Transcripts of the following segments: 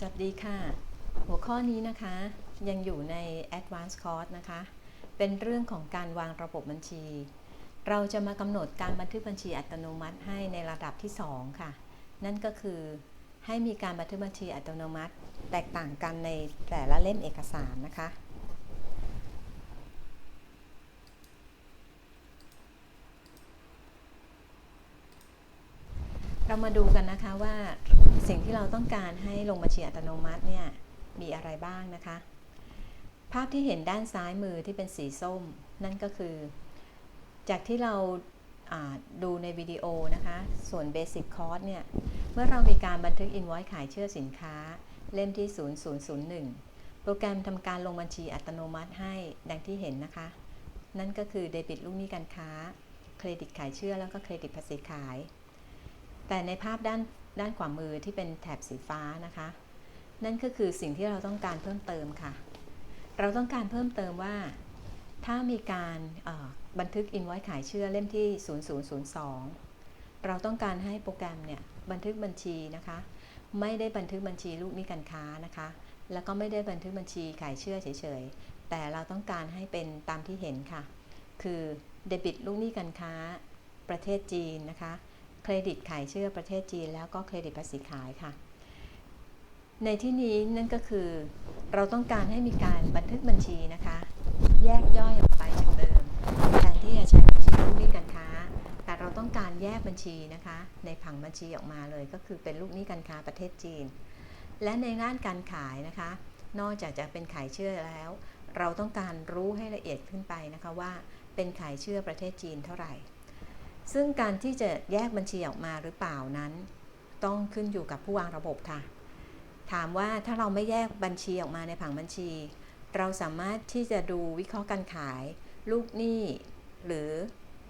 สวัสดีค่ะ หัวข้อนี้นะคะ ยังอยู่ใน Advanced Course นะคะ เป็นเรื่องของการวางระบบบัญชี เราจะมากำหนดการบันทึกบัญชีอัตโนมัติให้ในระดับที่ 2 ค่ะ นั่นก็คือให้มีการบันทึกบัญชีอัตโนมัติ แตกต่างกันในแต่ละเล่มเอกสารนะคะ เรามาดูกันนะคะว่าสิ่งที่เราต้องการให้ลงบัญชีอัตโนมัติเนี่ยมีอะไรบ้างนะคะ ภาพที่เห็นด้านซ้ายมือที่เป็นสีส้ม นั่นก็คือ จากที่เราดูในวิดีโอนะคะ ส่วน Basic Cost เนี่ย เมื่อเรามีการบันทึก Invoice ขายเชื่อสินค้า เล่มที่ 0001 โปรแกรมทำการลงบัญชีอัตโนมัติให้ดังที่เห็นนะคะ นั่นก็คือเดบิตลูกหนี้การค้า เครดิตขายเชื่อแล้วก็เครดิตภาษีขาย แต่ในภาพด้านด้านขวามือที่เป็นแถบสีฟ้านะคะ นั่นก็คือสิ่งที่เราต้องการเพิ่มเติมค่ะ เราต้องการเพิ่มเติมว่า ถ้ามีการบันทึก invoice ขายเชื่อเล่มที่ 0002 เราต้องการให้โปรแกรมเนี่ยบันทึกบัญชีนะคะ ไม่ได้บันทึกบัญชีลูกหนี้การค้านะคะ แล้วก็ไม่ได้บันทึกบัญชีขายเชื่อเฉยๆ แต่เราต้องการให้เป็นตามที่เห็นค่ะ คือเดบิตลูกหนี้การค้าประเทศจีนนะคะ เครดิตขายเชื่อประเทศจีน แล้วก็เครดิตภาษีขายค่ะ ในที่นี้นั่นก็คือเราต้องการให้มีการบันทึกบัญชีนะคะ แยกย่อยออกไปจากเดิมแทนที่จะใช้บัญชีลูกหนี้การค้า แต่เราต้องการแยกบัญชีนะคะ ในผังบัญชีออกมาเลย ก็คือเป็นลูกหนี้การค้าประเทศจีน และในด้านการขายนะคะ นอกจากจะเป็นขายเชื่อแล้ว เราต้องการรู้ให้ละเอียดขึ้นไปนะคะว่า เป็นขายเชื่อประเทศจีนเท่าไหร่ ซึ่งการที่จะแยกบัญชีออกมาหรือเปล่านั้น ต้องขึ้นอยู่กับผู้วางระบบค่ะ ถามว่าถ้าเราไม่แยกบัญชีออกมาในผังบัญชี เราสามารถที่จะดูวิเคราะห์การขาย ลูกหนี้หรือ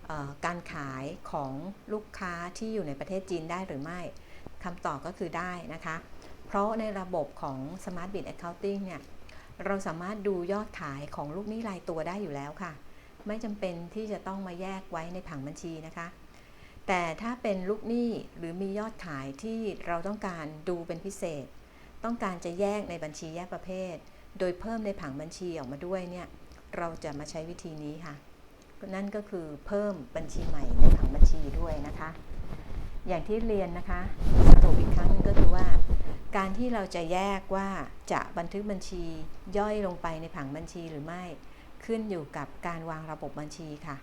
ออการขายของลูกค้าที่อยู่ในประเทศจีนได้หรือไม่คำตอบก็คือได้นะคะ เพราะในระบบของ Smart Bid Accounting เนี่ยเราสามารถดูยอดขายของลูกหนี้รายตัวได้อยู่แล้วค่ะ ไม่จำเป็นที่จะต้องมาแยกไว้ในผังบัญชีนะคะ แต่ถ้าเป็นลูกหนี้หรือมียอดขายที่เราต้องการดูเป็นพิเศษ ต้องการจะแยกในบัญชีแยกประเภท โดยเพิ่มในผังบัญชีออกมาด้วยเนี่ยเราจะมาใช้วิธีนี้ค่ะ นั่นก็คือเพิ่มบัญชีใหม่ในผังบัญชีด้วยนะคะ อย่างที่เรียนนะคะสรุปอีกครั้งหนึงก็คือว่า การที่เราจะแยกว่าจะบันทึกบัญชีย่อยลงไปในผังบัญชีหรือไม่ ขึ้นอยู่กับการวางระบบบัญชีค่ะ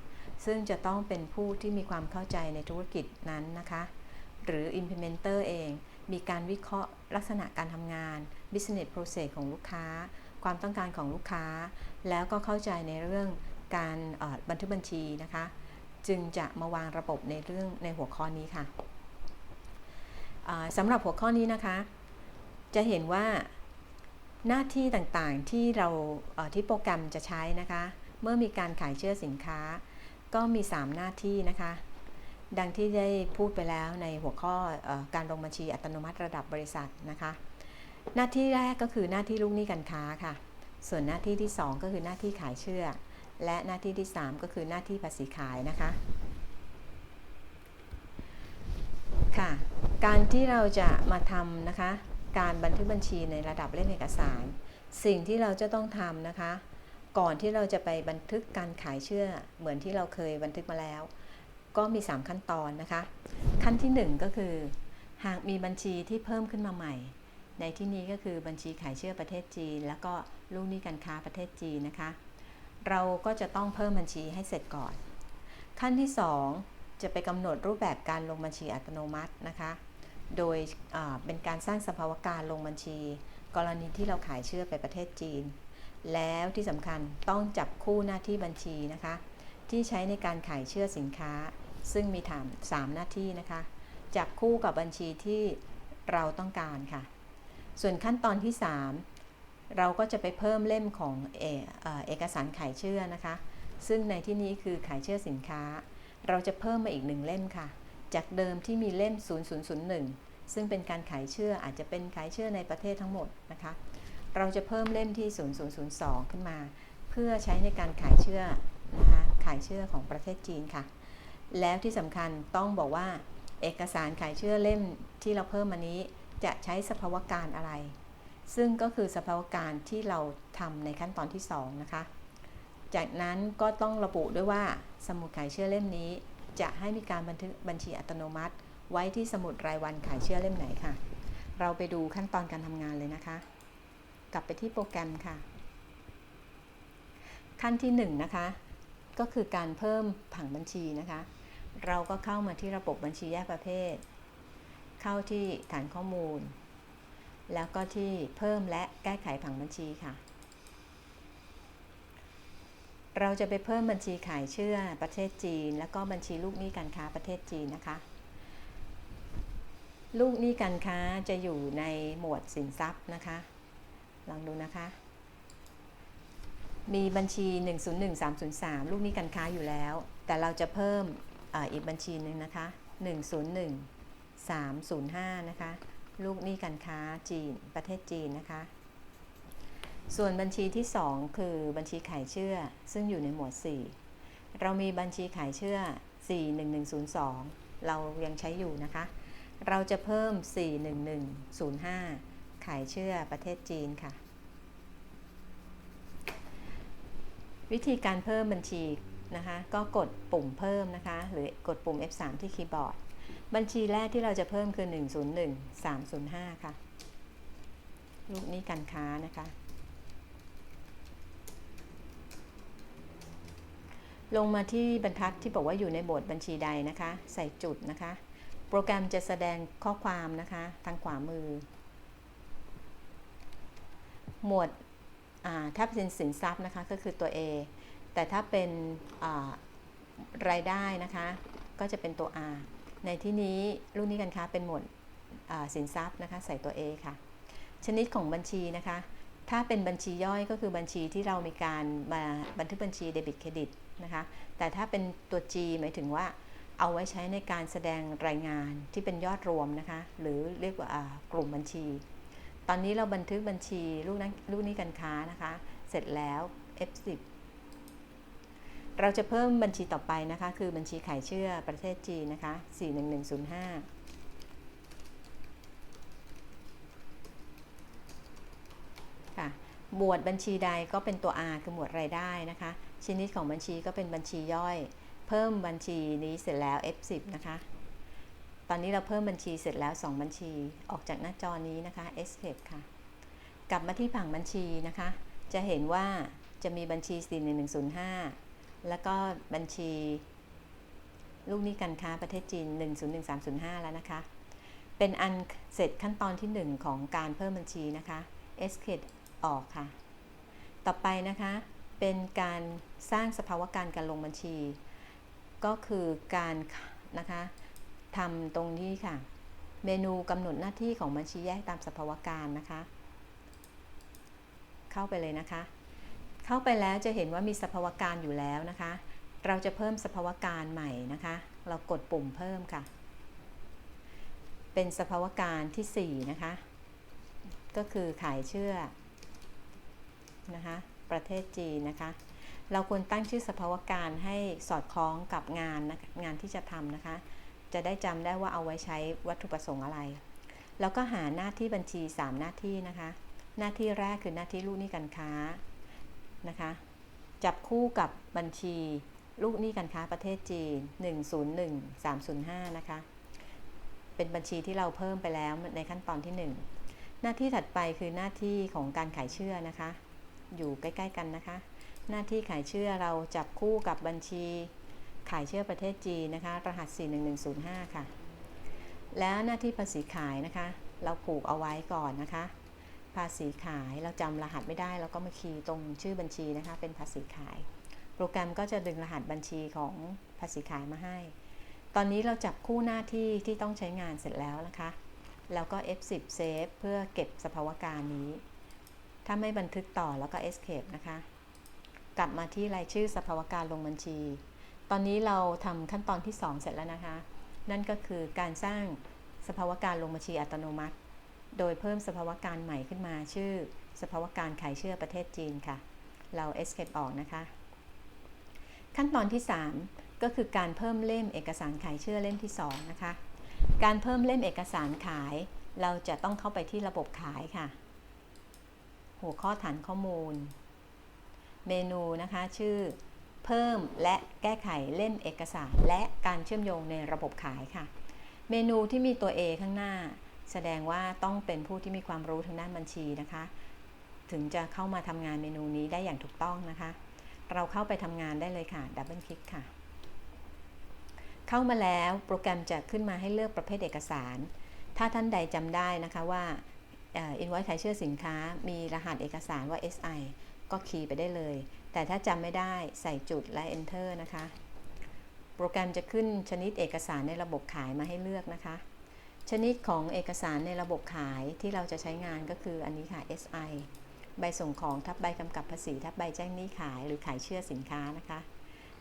ซึ่งจะต้องเป็นผู้ที่มีความเข้าใจในธุรกิจนั้นนะคะ หรือ implementer เอง มีการวิเคราะห์ลักษณะการทำงาน business process ของลูกค้า ความต้องการของลูกค้า แล้วก็เข้าใจในเรื่องการบันทึกบัญชีนะคะ จึงจะมาวางระบบในเรื่องในหัวข้อนี้ค่ะสำหรับหัวข้อนี้นะคะ จะเห็นว่า หน้าที่ต่างๆที่เราที่โปรแกรมจะใช้นะคะ เมื่อมีการขายเชื่อสินค้า ก็มี 3 หน้าที่นะคะ ดังที่ได้พูดไปแล้วในหัวข้อเออการลงบัญชีอัตโนมัติระดับบริษัทนะคะ หน้าที่แรกก็คือหน้าที่ลูกหนี้การค้าค่ะ ส่วนหน้าที่ที่ 2 ก็คือหน้าที่ขายเชื่อ และหน้าที่ที่ 3 ก็คือหน้าที่ภาษีขายนะคะค่ะ การที่เราจะมาทำนะคะ การบันทึกบัญชีในระดับเล่มเอกสาร สิ่งที่เราจะต้องทำนะคะ ก่อนที่เราจะไปบันทึกการขายเชื่อ เหมือนที่เราเคยบันทึกมาแล้ว ก็มี 3 ขั้นตอนนะคะ ขั้นทีหนึ่1 ก็คือ หากมีบัญชีที่เพิ่มขึ้นมาใหม่ ในที่นี้ก็คือบัญชีขายเชื่อประเทศจีน แล้วก็ลูกหนี้การค้าประเทศจีนนะคะ เราก็จะต้องเพิ่มบัญชีให้เสร็จก่อน ขั้นที่ 2 จะไปกำหนดรูปแบบการลงบัญชีอัตโนมัตินะคะ โดยเป็นการสร้างสภาวการลงบัญชี กรณีที่เราขายเชื่อไปประเทศจีน แล้วที่สำคัญต้องจับคู่หน้าที่บัญชีนะคะ ที่ใช้ในการขายเชื่อสินค้า ซึ่งมีถาม3หน้าที่นะคะ จับคู่กับบัญชีที่เราต้องการค่ะ ส่วนขั้นตอนที่ 3 เราก็จะไปเพิ่มเล่มของเอเอ่อเอกสารขายเชื่อนะคะ ซึ่งในที่นี้คือขายเชื่อสินค้า เราจะเพิ่มมาอีกหนึ่งเล่มค่ะ จากเดิมที่มีเล่ม 0001 ซึ่งเป็นการขายเชื่ออาจจะเป็นขายเชื่อในประเทศทั้งหมดนะคะ เราจะเพิ่มเล่มที่ 0002 ขึ้นมา เพื่อใช้ในการขายเชื่อนะคะขายเชื่อของประเทศจีนค่ะ แล้วที่สำคัญต้องบอกว่าเอกสารขายเชื่อเล่มที่เราเพิ่มมานี้จะใช้สภาวการอะไร ซึ่งก็คือสภาวการที่เราทำในขั้นตอนที่2นะคะ จากนั้นก็ต้องระบุด้วยว่าสมุดขายเชื่อเล่มนี้ จะให้มีการบันทึกบัญชีอัตโนมัติ ไว้ที่สมุดรายวันขายเชื่อเล่มไหนค่ะ เราไปดูขั้นตอนการทำงานเลยนะคะ กลับไปที่โปรแกรมค่ะ ขั้นที่1นงนะคะ ก็คือการเพิ่มผังบัญชีนะคะ เราก็เข้ามาที่ระบบบัญชีแยกประเภท เข้าที่ฐานข้อมูล แล้วก็ที่เพิ่มและแก้ไขผังบัญชีค่ะ เราจะไปเพิ่มบัญชีขายเชื่อประเทศจีน แล้วก็บัญชีลูกหนี้การค้าประเทศจีนนะคะ ลูกหนี้การค้าจะอยู่ในหมวดสินทรัพย์นะคะลองดูนะคะ มีบัญชี 101303 ลูกหนี้การค้าอยู่แล้ว แต่เราจะเพิ่มออีกบัญชีหนึ่งนะคะ 101305 นะคะ ลูกหนี้การค้าจีนประเทศจีนนะคะ ส่วนบัญชีที่ 2 คือบัญชีขายเชื่อ ซึ่งอยู่ในหมวด 4 เรามีบัญชีขายเชื่อ 41102 เรายังใช้อยู่นะคะ เราจะเพิ่ม 41105 ขายเชื่อประเทศจีนค่ะ วิธีการเพิ่มบัญชีนะคะ ก็กดปุ่มเพิ่มนะคะ หรือกดปุ่ม F3 ที่คีย์บอร์ด บัญชีแรกที่เราจะเพิ่มคือ 101 305 ค่ะ ลูกนี้การค้านะคะ ลงมาที่บรรทัดที่บอกว่าอยู่ในโบทบัญชีใดนะคะ ใส่จุดนะคะ โปรแกรมจะแสดงข้อความนะคะ ทางขวามือ หมวดถ้าเป็นสินทรัพย์นะคะก็คือตัว A แต่ถ้าเป็นรายได้นะคะ ก็จะเป็นตัว R ในที่นี้ลูกหนี้การค้าเป็นหมวดสินทรัพย์นะคะ ใส่ตัว A ค่ะ ชนิดของบัญชีนะคะ ถ้าเป็นบัญชีย่อยก็คือบัญชีที่เรามีการมาบันทึกบัญชีเดบิตเครดิต นะคะ แต่ถ้าเป็นตัว G หมายถึงว่าเอาไว้ใช้ในการแสดงรายงานที่เป็นยอดรวมนะคะ หรือเรียกว่ากลุ่มบัญชี ตอนนี้เราบันทึกบัญชีลูกนั้นลูกนี้การค้านะคะ เสร็จแล้ว F10 เราจะเพิ่มบัญชีต่อไปนะคะ คือบัญชีขายเชื่อประเทศจีนนะคะ 41105 ค่ะ หมวดบัญชีใดก็เป็นตัว R คือหมวดรายได้นะคะ ชนิดของบัญชีก็เป็นบัญชีย่อย เพิ่มบัญชีนี้เสร็จแล้ว F10 นะคะ ตอนนี้เราเพิ่มบัญชีเสร็จแล้ว 2 บัญชีออกจากหน้าจอนี้นะคะ Escape ค่ะ กลับมาที่ผังบัญชีนะคะ จะเห็นว่าจะมีบัญชี 41105 แล้วก็บัญชี ลูกหนี้การค้าประเทศจีน 101305 แล้วนะคะ เป็นอันเสร็จขั้นตอนที่ 1 ของการเพิ่มบัญชีนะคะ Escape ออกค่ะ ต่อไปนะคะ เป็นการสร้างสภาวะการการลงบัญชี ก็คือการนะคะทำตรงนี้ค่ะ เมนูกำหนดหน้าที่ของบัญชีแยกตามสภาวะการนะคะ เข้าไปเลยนะคะ เข้าไปแล้วจะเห็นว่ามีสภาวะการอยู่แล้วนะคะ เราจะเพิ่มสภาวะการใหม่นะคะ เรากดปุ่มเพิ่มค่ะ เป็นสภาวะการที่ 4 นะคะ ก็คือขายเชื่อ นะคะประเทศจีนนะคะ เราควรตั้งชื่อสภาวการให้สอดคล้องกับงานนะงานที่จะทำนะคะ จะได้จำได้ว่าเอาไว้ใช้วัตถุประสงค์อะไร แล้วก็หาหน้าที่บัญชี 3 หน้าที่นะคะ หน้าที่แรกคือหน้าที่ลูกหนี้การค้านะคะ จับคู่กับบัญชีลูกหนี้การค้าประเทศจีน 101305 นะคะ เป็นบัญชีที่เราเพิ่มไปแล้วในขั้นตอนที่ 1 หน้าที่ถัดไปคือหน้าที่ของการขายเชื่อนะคะ อยู่ใกล้ ๆ กันนะคะ หน้าที่ขายเชื่อเราจับคู่กับบัญชีขายเชื่อประเทศจีนนะคะ รหัส 41105 ค่ะ แล้วหน้าที่ภาษีขายนะคะ เราผูกเอาไว้ก่อนนะคะ ภาษีขายเราจำรหัสไม่ได้เราก็มาคีย์ตรงชื่อบัญชีนะคะ เป็นภาษีขาย โปรแกรมก็จะดึงรหัสบัญชีของภาษีขายมาให้ ตอนนี้เราจับคู่หน้าที่ที่ต้องใช้งานเสร็จแล้วนะคะ แล้วก็ F10 Save เพื่อเก็บสภาวะการนี้ ถ้าไม่บันทึกต่อแล้วก็ Escape นะคะ กลับมาที่รายชื่อสภาวการลงบัญชี ตอนนี้เราทำขั้นตอนที่ 2 เสร็จแล้วนะคะ นั่นก็คือการสร้างสภาวการลงบัญชีอัตโนมัติ โดยเพิ่มสภาวการใหม่ขึ้นมาชื่อ สภาวการขายเชื่อประเทศจีนค่ะ เรา escape ออกนะคะ ขั้นตอนที่ 3 ก็คือการเพิ่มเล่มเอกสารขายเชื่อเล่มที่ 2 นะคะ การเพิ่มเล่มเอกสารขาย เราจะต้องเข้าไปที่ระบบขายค่ะ หัวข้อฐานข้อมูล เมนูนะคะชื่อ เพิ่มและแก้ไขเล่มเอกสาร และการเชื่อมโยงในระบบขายค่ะ เมนูที่มีตัว A ข้างหน้า แสดงว่าต้องเป็นผู้ที่มีความรู้ทางด้านบัญชีนะคะ ถึงจะเข้ามาทำงานเมนูนี้ได้อย่างถูกต้องนะคะ เราเข้าไปทำงานได้เลยค่ะดับเบิลคลิกค่ะ เข้ามาแล้วโปรแกรมจะขึ้นมาให้เลือกประเภทเอกสาร ถ้าท่านใดจำได้นะคะว่า อินไว้ขายเชื่อสินค้า มีรหัสเอกสารว่า SI ก็คีย์ไปได้เลย แต่ถ้าจำไม่ได้ใส่จุดและ Enter นะคะ โปรแกรมจะขึ้นชนิดเอกสารในระบบขายมาให้เลือกนะคะ ชนิดของเอกสารในระบบขายที่เราจะใช้งานก็คืออันนี้ค่ะ SI ใบส่งของทับใบกำกับภาษีทับใบแจ้งหนี้ขายหรือขายเชื่อสินค้านะคะ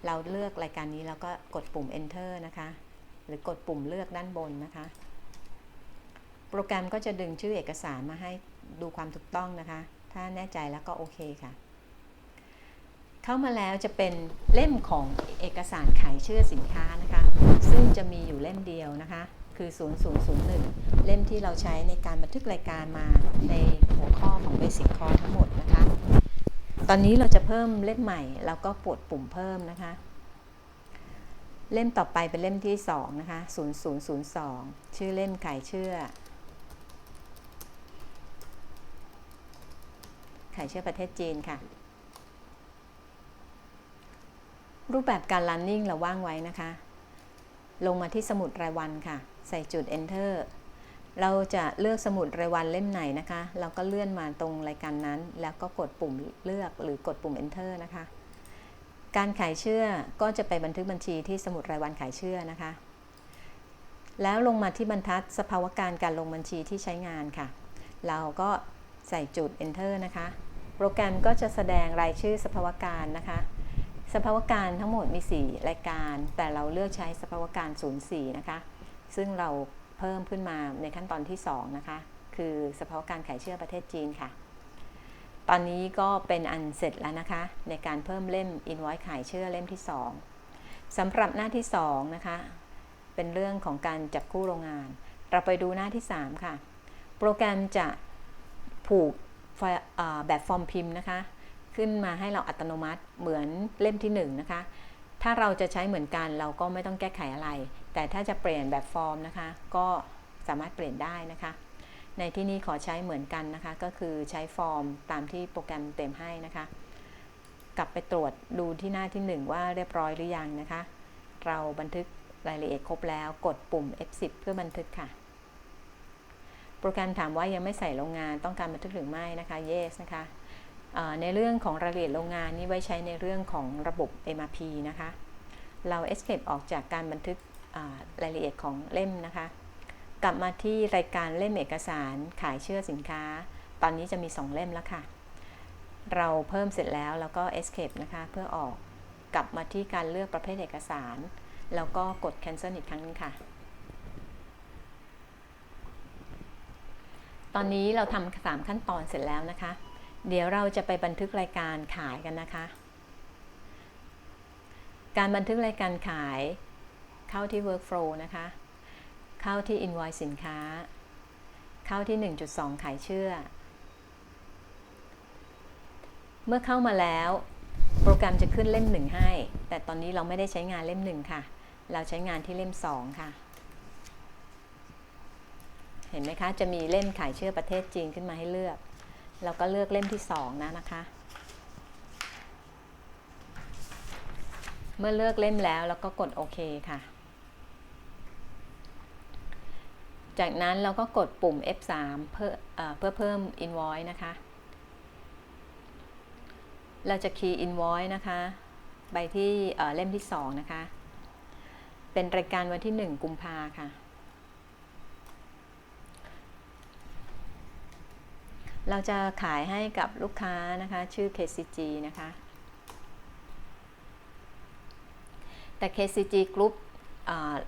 เราเลือกรายการนี้แล้วก็กดปุ่ม enter นะคะ หรือกดปุ่มเลือกด้านบนนะคะ โปรแกรมก็จะดึงชื่อเอกสารมาให้ดูความถูกต้องนะคะ ถ้าแน่ใจแล้วก็โอเคค่ะ เข้ามาแล้วจะเป็นเล่มของเอกสารขายเชื่อสินค้านะคะ ซึ่งจะมีอยู่เล่มเดียวนะคะ คือ 0001 เล่มที่เราใช้ในการบันทึกรายการมาในหัวข้อของ Basic Core ทั้งหมดนะคะ ตอนนี้เราจะเพิ่มเล่มใหม่ แล้วก็ปวดปุ่มเพิ่มนะคะ เล่มต่อไปเป็นเล่มที่ 2 นะคะ 0002 ชื่อเล่มขายเชื่อายเชื่อประเทศจีนค่ะ รูปแบบการ running เราว่างไว้นะคะ ลงมาที่สมุดรายวันค่ะ ใส่จุด enter เราจะเลือกสมุดรายวันเล่มไหนนะคะ เราก็เลื่อนมาตรงรายการนั้น แล้วก็กดปุ่มเลือกหรือกดปุ่ม enter นะคะ การขายเชื่อก็จะไปบันทึกบัญชีที่สมุดรายวันขายเชื่อนะคะ แล้วลงมาที่บรรทัดสภาวการการลงบัญชีที่ใช้งานค่ะ เราก็ใส่จุด enter นะคะ รแกรมก็จะแสดงรายชื่อสภาวการนะคะสภาวการทั้งหมดมี 4 รายการ แต่เราเลือกใช้สภาวการ 04 นะคะ ซึ่งเราเพิ่มขึ้นมาในขั้นตอนที่ 2 นะคะ คือสภาวการขายเชื่อประเทศจีนค่ะ ตอนนี้ก็เป็นอันเสร็จแล้วนะคะ ในการเพิ่มเล่ม invoice ขายเชื่อเล่มที่ 2สำหรับหน้าที่ 2 นะคะ เป็นเรื่องของการจับคู่โรงงาน เราไปดูหน้าที่ 3 ค่ะ โปรแกรมจะผูก แบบฟอร์มพิมพ์นะคะ ขึ้นมาให้เราอัตโนมัติเหมือนเล่มที่1นนะคะ ถ้าเราจะใช้เหมือนกันเราก็ไม่ต้องแก้ไขอะไร แต่ถ้าจะเปลี่ยนแบบฟอร์มนะคะ ก็สามารถเปลี่ยนได้นะคะ ในที่นี้ขอใช้เหมือนกันนะคะ ก็คือใช้ฟอร์มตามที่โปรแกรมเต็มให้นะคะ กลับไปตรวจดูที่หน้าที่ 1 ว่าเรียบร้อยหรือยังนะคะ เราบันทึกรายละเอียดครบแล้วกดปุ่ม F10 เพื่อบันทึกค่ะ โปรแกรมถามว่ายังไม่ใส่โรงงานต้องการบันทึกหรือไม่นะคะ yes นะคะในเรื่องของรายละเอียดโรงงานนี้ไว้ใช้ในเรื่องของระบบ MRP นะคะ เรา escape ออกจากการบันทึกรายละเอียดของเล่มนะคะ กลับมาที่รายการเล่มเอกสารขายเชื่อสินค้า ตอนนี้จะมี 2 เล่มแล้วค่ะ เราเพิ่มเสร็จแล้วแล้วก็ escape นะคะเพื่อออกกลับมาที่การเลือกประเภทเอกสาร แล้วก็กด cancel อีกครั้งนึงค่ะ ตอนนี้เราทำสามขั้นตอนเสร็จแล้วนะคะ เดี๋ยวเราจะไปบันทึกรายการขายกันนะคะ การบันทึกรายการขายเข้าที่ workflow นะคะ เข้าที่ invoice สินค้า เข้าที่ 1.2 ขายเชื่อ เมื่อเข้ามาแล้ว โปรแกรมจะขึ้นเล่ม1ให้ แต่ตอนนี้เราไม่ได้ใช้งานเล่ม1ค่ะ เราใช้งานที่เล่ม2ค่ะ เห็นไหมคะ จะมีเล่มขายเชื่อประเทศจีนขึ้นมาให้เลือก เราก็เลือกเล่มที่2นะนะคะ เมื่อเลือกเล่มแล้วเราก็กดโอเคค่ะ จากนั้นเราก็กดปุ่ม F3 เพื่อเอเพื่อเพิ่ม invoice นะคะ เราจะคีย์ invoice นะคะใบที่เล่มที่2นะคะ เป็นรายการวันที่ 1 กุมภาค่ะ เราจะขายให้กับลูกค้านะคะ ชื่อ KCG นะคะ แต่ KCG Group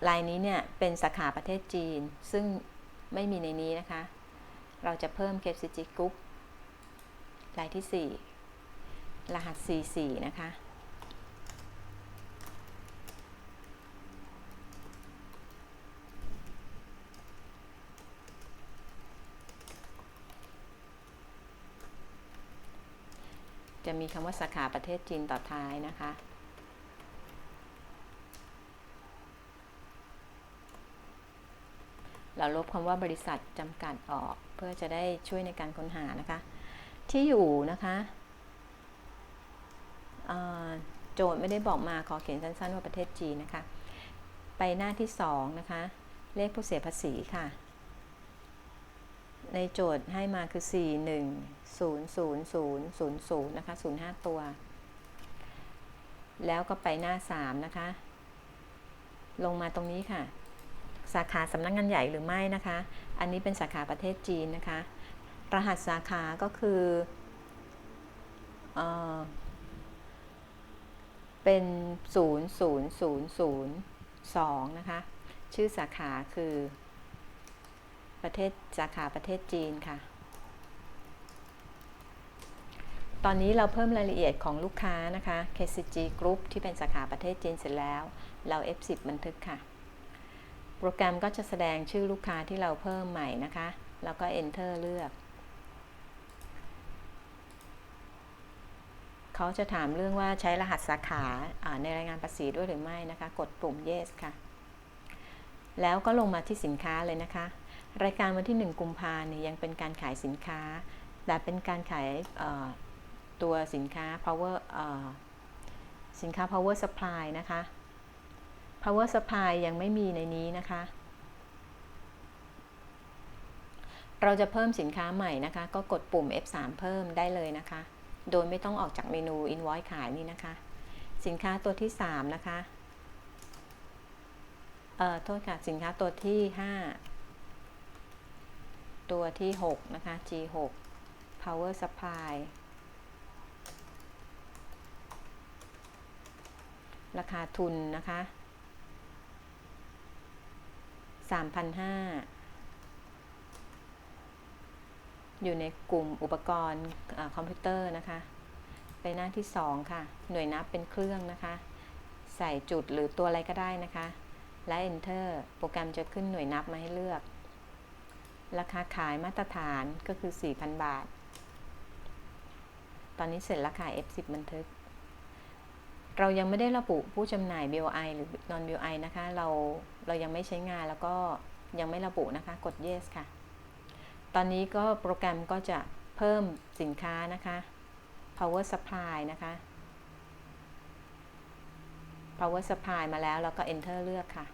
ลายนี้เนี่ย เป็นสาขาประเทศจีน ซึ่งไม่มีในนี้นะคะ เราจะเพิ่ม KCG Group ลายที่ 4 รหัส 44 นะคะ มีคำว่าสาขาประเทศจีนต่อท้ายนะคะ เราลบคำว่าบริษัทจำกัดออกเพื่อจะได้ช่วยในการค้นหานะคะ ที่อยู่นะคะโจทย์ไม่ได้บอกมาขอเขียนสั้นๆว่าประเทศจีนนะคะ ไปหน้าที่ 2 นะคะ เลขผู้เสียภาษีค่ะ ในโจทย์ให้มาคือ 4 1 0 0 0 0 0นะคะ05 ตัว แล้วก็ไปหน้า 3 นะคะ ลงมาตรงนี้ค่ะ สาขาสำนักงานใหญ่หรือไม่นะคะ อันนี้เป็นสาขาประเทศจีนนะคะ รหัสสาขาก็คือเออเป็น 00002 นะคะ ชื่อสาขาคือ ประเทศสาขาประเทศจีนค่ะ ตอนนี้เราเพิ่มรายละเอียดของลูกค้านะคะ KCG Group ที่เป็นสาขาประเทศจีนเสร็จแล้ว เรา F10 บันทึกค่ะ โปรแกรมก็จะแสดงชื่อลูกค้าที่เราเพิ่มใหม่นะคะ แล้วก็ Enter เลือก เขาจะถามเรื่องว่าใช้รหัสสาขาในรายงานภาษีด้วยหรือไม่นะคะ กดปุ่ม yes ค่ะแล้วก็ลงมาที่สินค้าเลยนะคะ รายการวันที่ 1 กุมภาเนี่ยยังเป็นการขายสินค้า แต่เป็นการขายตัวสินค้า power สินค้า power supply นะคะ power supply ยังไม่มีในนี้นะคะ เราจะเพิ่มสินค้าใหม่นะคะ ก็กดปุ่ม F3 เพิ่มได้เลยนะคะ โดยไม่ต้องออกจากเมนู invoice ขายนี่นะคะ สินค้าตัวที่ 3 นะคะ เอ่อ โทษค่ะ สินค้าตัวที่ 5 ตัวที่ 6 นะคะ G6 power supply ราคาทุนนะคะ 3,500 อยู่ในกลุ่มอุปกรณ์อคอมพิวเตอร์นะคะ ไปหน้าที่ 2 ค่ะ หน่วยนับเป็นเครื่องนะคะ ใส่จุดหรือตัวอะไรก็ได้นะคะ และ Enter โปรแกรมจะขึ้นหน่วยนับมาให้เลือก ราคาขายมาตรฐานก็คือ 4,000 บาท ตอนนี้เสร็จแล้วค่ะ F10 บันทึก เรายังไม่ได้ระบุผู้จำหน่าย BOI หรือ non BOI นะคะ เราเรายังไม่ใช้งานแล้วก็ยังไม่ระบุนะคะ กด yes ค่ะ ตอนนี้ก็โปรแกรมก็จะเพิ่มสินค้านะคะ power supply นะคะ power supply มาแล้ว แล้วก็ enter เลือกค่ะ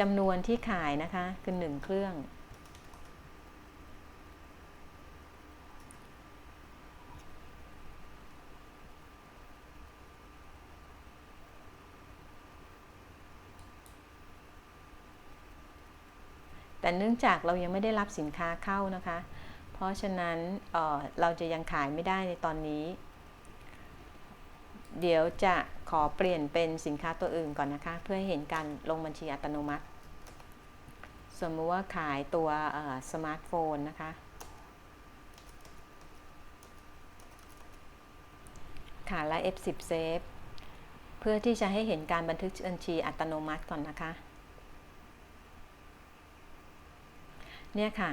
จำนวนที่ขายนะคะ คือ 1 เครื่อง แต่เนื่องจากเรายังไม่ได้รับสินค้าเข้านะคะ เพราะฉะนั้นเเราจะยังขายไม่ได้ในตอนนี้ เดี๋ยวจะขอเปลี่ยนเป็นสินค้าตัวอื่นก่อนนะคะ เพื่อให้เห็นการลงบัญชีอัตโนมัติ สมมติว่าขายตัวสมาร์ทโฟนนะคะค่ะและ F10 Save เพื่อที่จะให้เห็นการบันทึกบัญชีอัตโนมัติก่อนนะคะ เนี่ยค่ะ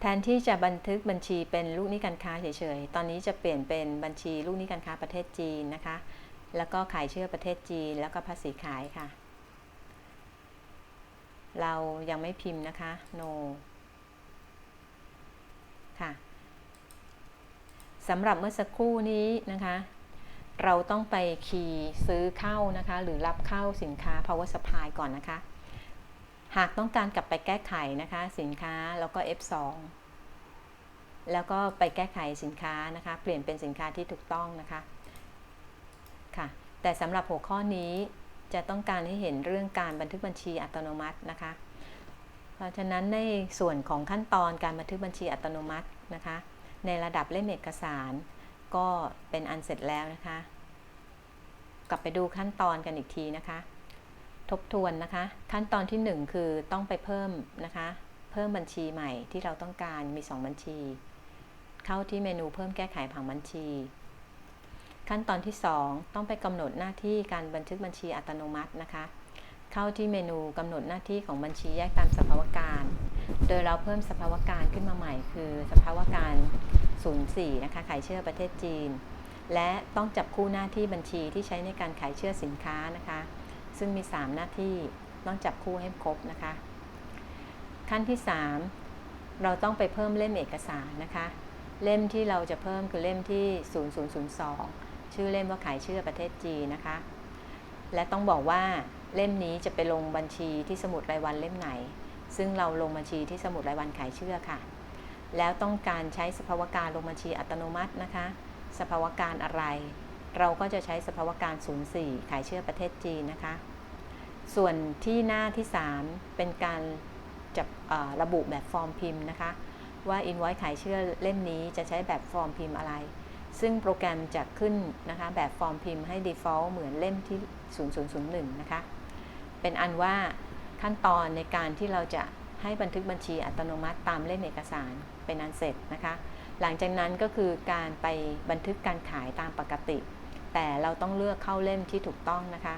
แทนที่จะบันทึกบัญชีเป็นลูกหนี้การค้าเฉยๆ ตอนนี้จะเปลี่ยนเป็นบัญชีลูกหนี้การค้าประเทศจีนนะคะ แล้วก็ขายเชื่อประเทศจีน แล้วก็ภาษีขายค่ะ เรายังไม่พิมพ์นะคะ no ค่ะสำหรับเมื่อสักครู่นี้นะคะ เราต้องไปคีย์ซื้อเข้านะคะ หรือรับเข้าสินค้า power supply ก่อนนะคะ หากต้องการกลับไปแก้ไขนะคะ สินค้าแล้วก็ F2 แล้วก็ไปแก้ไขสินค้านะคะ เปลี่ยนเป็นสินค้าที่ถูกต้องนะคะค่ะ แต่สำหรับหัวข้อนี้จะต้องการให้เห็นเรื่องการบันทึกบัญชีอัตโนมัตินะคะ เพราะฉะนั้นในส่วนของขั้นตอนการบันทึกบัญชีอัตโนมัตินะคะ ในระดับเล่มเอกสาร ก็เป็นอันเสร็จแล้วนะคะ กลับไปดูขั้นตอนกันอีกทีนะคะ ทบทวนนะคะ ขั้นตอนที่ 1 คือต้องไปเพิ่มนะคะ เพิ่มบัญชีใหม่ที่เราต้องการมี 2 บัญชี เข้าที่เมนูเพิ่มแก้ไขผังบัญชี ขั้นตอนที่ 2 ต้องไปกำหนดหน้าที่การบันทึกบัญชีอัตโนมัตินะคะ เข้าที่เมนูกำหนดหน้าที่ของบัญชีแยกตามสภาวการ โดยเราเพิ่มสภาวการขึ้นมาใหม่ คือสภาวการ 04 นะคะขายเชื่อประเทศจีน และต้องจับคู่หน้าที่บัญชีที่ใช้ในการขายเชื่อสินค้านะคะ ซึ่งมี 3 หน้าที่ต้องจับคู่ให้ครบนะคะ ขั้นที่ 3 เราต้องไปเพิ่มเล่มเอกสารนะคะ เล่มที่เราจะเพิ่มคือเล่มที่ 0002 ชื่อเล่มว่าขายเชื่อประเทศจีนนะคะ และต้องบอกว่าเล่มนี้จะไปลงบัญชีที่สมุดรายวันเล่มไหน ซึ่งเราลงบัญชีที่สมุดรายวันขายเชื่อค่ะ แล้วต้องการใช้สภาวการลงบัญชีอัตโนมัตินะคะ สภาวการอะไร เราก็จะใช้สภาวการ04 ขายเชื่อประเทศจีนนะคะ ส่วนที่หน้าที่ 3 เป็นการจับระบุแบบฟอร์มพิมพ์นะคะ ว่า invoice ขายเชื่อเล่มนี้จะใช้แบบฟอร์มพิมพ์อะไร ซึ่งโปรแกรมจะขึ้นนะคะแบบฟอร์มพิมพ์ให้ default เหมือนเล่มที่ 0001 นะคะ เป็นอันว่าขั้นตอนในการที่เราจะให้บันทึกบัญชีอัตโนมัติตามเล่มเอกสารเป็นอันเสร็จนะคะ หลังจากนั้นก็คือการไปบันทึกการขายตามปกติ แต่เราต้องเลือกเข้าเล่มที่ถูกต้องนะคะ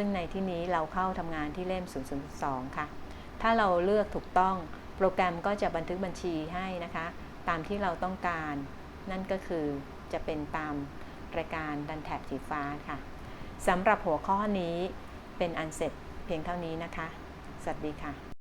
ซึ่งในที่นี้เราเข้าทำงานที่เล่ม 002 ค่ะ ถ้าเราเลือกถูกต้องโปรแกรมก็จะบันทึกบัญชีให้นะคะ ตามที่เราต้องการ นั่นก็คือจะเป็นตามรายการดันแท็บสีฟ้าค่ะสำหรับหัวข้อนี้เป็นอันเสร็จเพียงเท่านี้นะคะ สวัสดีค่ะ